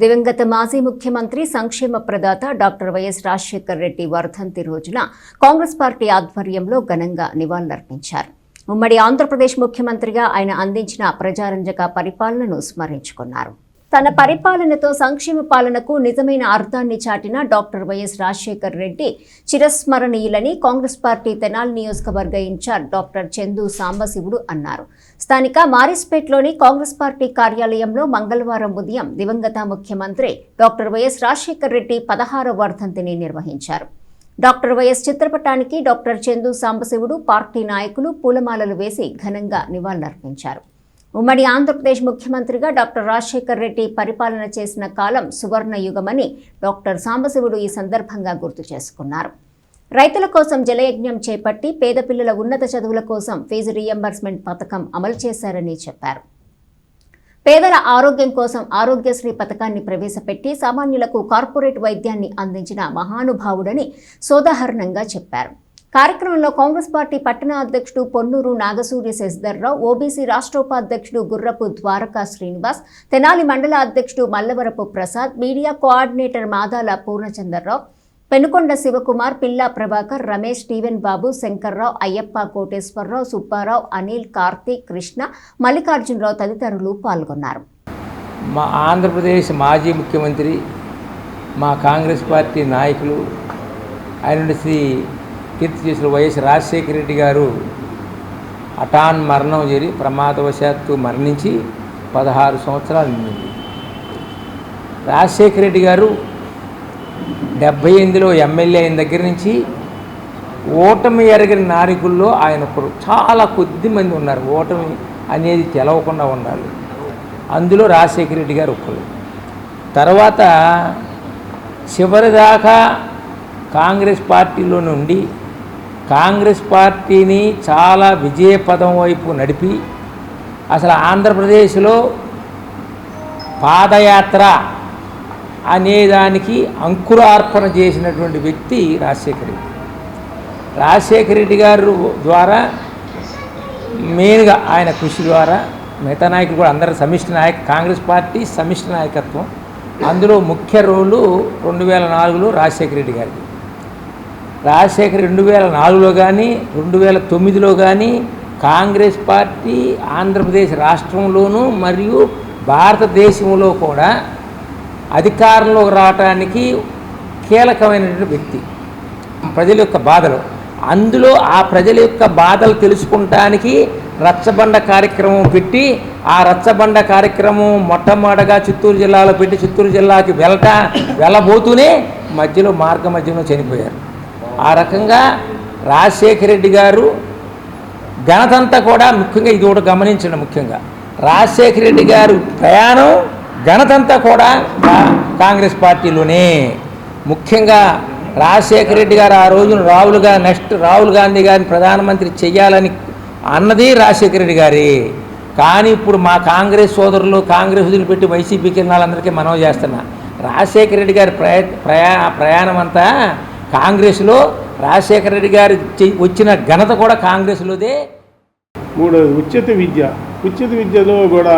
దివంగత మాజీ ముఖ్యమంత్రి సంక్షేమ ప్రదాత డాక్టర్ వైఎస్ రాజశేఖర్ రెడ్డి వర్ధంతి రోజున కాంగ్రెస్ పార్టీ ఆధ్వర్యంలో ఘనంగా నివాళులర్పించారు. ఉమ్మడి ఆంధ్రప్రదేశ్ ముఖ్యమంత్రిగా ఆయన అందించిన ప్రజారంజక పరిపాలనను స్మరించుకున్నారు. తన పరిపాలనతో సంక్షేమ పాలనకు నిజమైన అర్థాన్ని చాటిన doctor Y S Rajasekhar Reddy చిరస్మరణీయులని Congress party Tenali నియోజకవర్గ ఇన్ఛార్జ్ డాక్టర్ చందు సాంబశివుడు అన్నారు. స్థానిక మారిస్పేట్లోని కాంగ్రెస్ పార్టీ కార్యాలయంలో మంగళవారం ఉదయం దివంగత ముఖ్యమంత్రి డాక్టర్ వైఎస్ రాజశేఖర్ రెడ్డి పదహారవ వర్ధంతిని నిర్వహించారు. డాక్టర్ వైఎస్ చిత్రపటానికి డాక్టర్ చందు సాంబశివుడు పార్టీ నాయకులు పూలమాలలు వేసి ఘనంగా నివాళులర్పించారు. ఉమ్మడి ఆంధ్రప్రదేశ్ ముఖ్యమంత్రిగా డాక్టర్ రాజశేఖర్ రెడ్డి పరిపాలన చేసిన కాలం సువర్ణ యుగమని డాక్టర్ సాంబశివుడు ఈ సందర్భంగా గుర్తు చేసుకున్నారు. రైతుల కోసం జలయజ్ఞం చేపట్టి పేద పిల్లల ఉన్నత చదువుల కోసం ఫీజు రీఎంబర్స్మెంట్ పథకం అమలు చేశారని చెప్పారు. పేదల ఆరోగ్యం కోసం ఆరోగ్యశ్రీ పథకాన్ని ప్రవేశపెట్టి సామాన్యులకు కార్పొరేట్ వైద్యాన్ని అందించిన మహానుభావుడని సోదాహరణంగా చెప్పారు. కార్యక్రమంలో కాంగ్రెస్ పార్టీ పట్టణ అధ్యక్షుడు పొన్నూరు నాగసూర్య శశిధర్రావు ఓబీసీ రాష్ట్ర ఉపాధ్యక్షుడు గుర్రపు ద్వారకా శ్రీనివాస్ తెనాలి మండల అధ్యక్షుడు Mallavarapu Prasad media coordinator Madala Purnachandrarao Penukonda Sivakumar Pilla Prabhakar Ramesh Steven Babu Shankarrao Ayyappa Koteswararao Subbarao Anil Karthik Krishna Mallikarjunarao తదితరులు పాల్గొన్నారు. మా ఆంధ్రప్రదేశ్ మాజీ ముఖ్యమంత్రి మా కాంగ్రెస్ పార్టీ నాయకులు ఆయన శ్రీ కీర్తి చేసిన వైఎస్ రాజశేఖర రెడ్డి గారు అటాన్ మరణం జరిగి ప్రమాదవశాత్తు మరణించి పదహారు సంవత్సరాలు నిండింది. రాజశేఖర రెడ్డి గారు డెబ్భై ఎనిమిదిలో ఎమ్మెల్యే అయిన దగ్గర నుంచి ఓటమి ఎరగని నాయకుల్లో ఆయన ఒకరు. చాలా కొద్ది మంది ఉన్నారు. ఓటమి అనేది తెలవకుండా ఉండాలి. అందులో రాజశేఖర రెడ్డి గారు ఒక్కరు తర్వాత చివరిదాకా కాంగ్రెస్ పార్టీలో నుండి కాంగ్రెస్ పార్టీని చాలా విజయపదం వైపు నడిపి అసలు ఆంధ్రప్రదేశ్లో పాదయాత్ర అనేదానికి అంకురార్పణ చేసినటువంటి వ్యక్తి రాజశేఖర రెడ్డి. రాజశేఖర రెడ్డి గారు ద్వారా మెయిన్గా ఆయన కృషి ద్వారా మిగతా నాయకులు కూడా అందరూ సమిష్టి నాయక కాంగ్రెస్ పార్టీ సమిష్టి నాయకత్వం. అందులో ముఖ్య రోలు రెండు వేల నాలుగులో రాజశేఖర రెడ్డి గారికి రాజశేఖర్ రెండు వేల నాలుగులో కానీ రెండు వేల తొమ్మిదిలో కానీ కాంగ్రెస్ పార్టీ ఆంధ్రప్రదేశ్ రాష్ట్రంలోనూ మరియు భారతదేశంలో కూడా అధికారంలోకి రావటానికి కీలకమైనటువంటి వ్యక్తి. ప్రజల యొక్క బాధలు. అందులో ఆ ప్రజల యొక్క బాధలు తెలుసుకుంటానికి రచ్చబండ కార్యక్రమం పెట్టి ఆ రచ్చబండ కార్యక్రమం మొట్టమొదటగా చిత్తూరు జిల్లాలో పెట్టి చిత్తూరు జిల్లాకి వెళ్ళట వెళ్ళబోతూనే మధ్యలో మార్గ మధ్యలో చనిపోయారు. ఆ రకంగా రాజశేఖర రెడ్డి గారు ఘనతంతా కూడా ముఖ్యంగా ఇది కూడా గమనించండి ముఖ్యంగా. రాజశేఖర రెడ్డి గారు ప్రయాణం ఘనతంతా కూడా కాంగ్రెస్ పార్టీలోనే. ముఖ్యంగా రాజశేఖర రెడ్డి గారు ఆ రోజున రాహుల్గా నెక్స్ట్ రాహుల్ గాంధీ గారిని ప్రధానమంత్రి చెయ్యాలని అన్నది రాజశేఖర రెడ్డి గారి. కానీ ఇప్పుడు మా కాంగ్రెస్ సోదరులు కాంగ్రెస్ వదిలిపెట్టి వైసీపీకి వెళ్ళిన వాళ్ళందరికీ మనవి చేస్తున్నా. రాజశేఖర రెడ్డి గారి ప్రయా ప్రయా ప్రయాణం అంతా కాంగ్రెస్లో రాజశేఖర రెడ్డి గారు వచ్చిన ఘనత కూడా కాంగ్రెస్లోదే. మూడోది ఉచిత విద్య. ఉచిత విద్యలో కూడా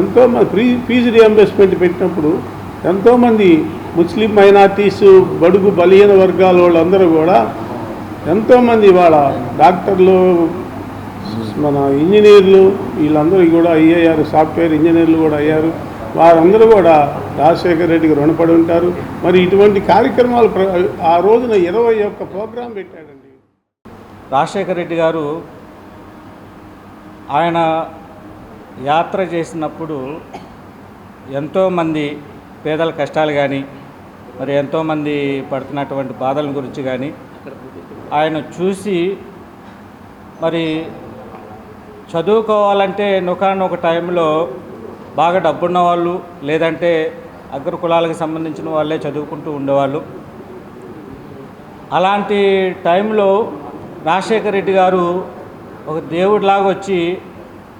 ఎంతో మంది ఫ్రీ ఫీజు రియంబర్స్మెంట్ పెట్టినప్పుడు ఎంతోమంది ముస్లిం మైనార్టీస్ బడుగు బలహీన వర్గాల వాళ్ళందరూ కూడా ఎంతోమంది వాళ్ళ డాక్టర్లు మన ఇంజనీర్లు వీళ్ళందరూ కూడా అయ్యారు సాఫ్ట్వేర్ ఇంజనీర్లు కూడా అయ్యారు. వారందరూ కూడా రాజశేఖర రెడ్డికి రుణపడి ఉంటారు. మరి ఇటువంటి కార్యక్రమాలు ప్ర- ఆ రోజున ఇరవై ఒక్క ప్రోగ్రాం పెట్టాడండి. రాజశేఖర రెడ్డి గారు ఆయన యాత్ర చేసినప్పుడు ఎంతోమంది పేదల కష్టాలు కానీ మరి ఎంతోమంది పడుతున్నటువంటి బాధల గురించి కానీ ఆయన చూసి మరి చదువుకోవాలంటే నొకానొక టైంలో బాగా డబ్బున్న వాళ్ళు లేదంటే అగ్ర కులాలకు సంబంధించిన వాళ్ళే చదువుకుంటూ ఉండేవాళ్ళు. అలాంటి టైంలో రాజశేఖర రెడ్డి గారు ఒక దేవుడిలాగా వచ్చి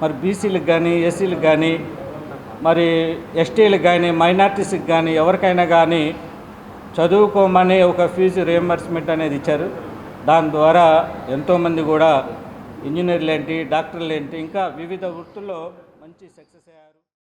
మరి బీసీలకు కానీ ఎస్సీలకు కానీ మరి ఎస్టీలకు కానీ మైనార్టీస్కి కానీ ఎవరికైనా కానీ చదువుకోమని ఒక ఫీజు రియంబర్స్మెంట్ అనేది ఇచ్చారు. దాని ద్వారా ఎంతోమంది కూడా ఇంజనీర్లు ఏంటి డాక్టర్లు ఏంటి ఇంకా వివిధ వృత్తుల్లో మంచి సక్సెస్ అయ్యారు.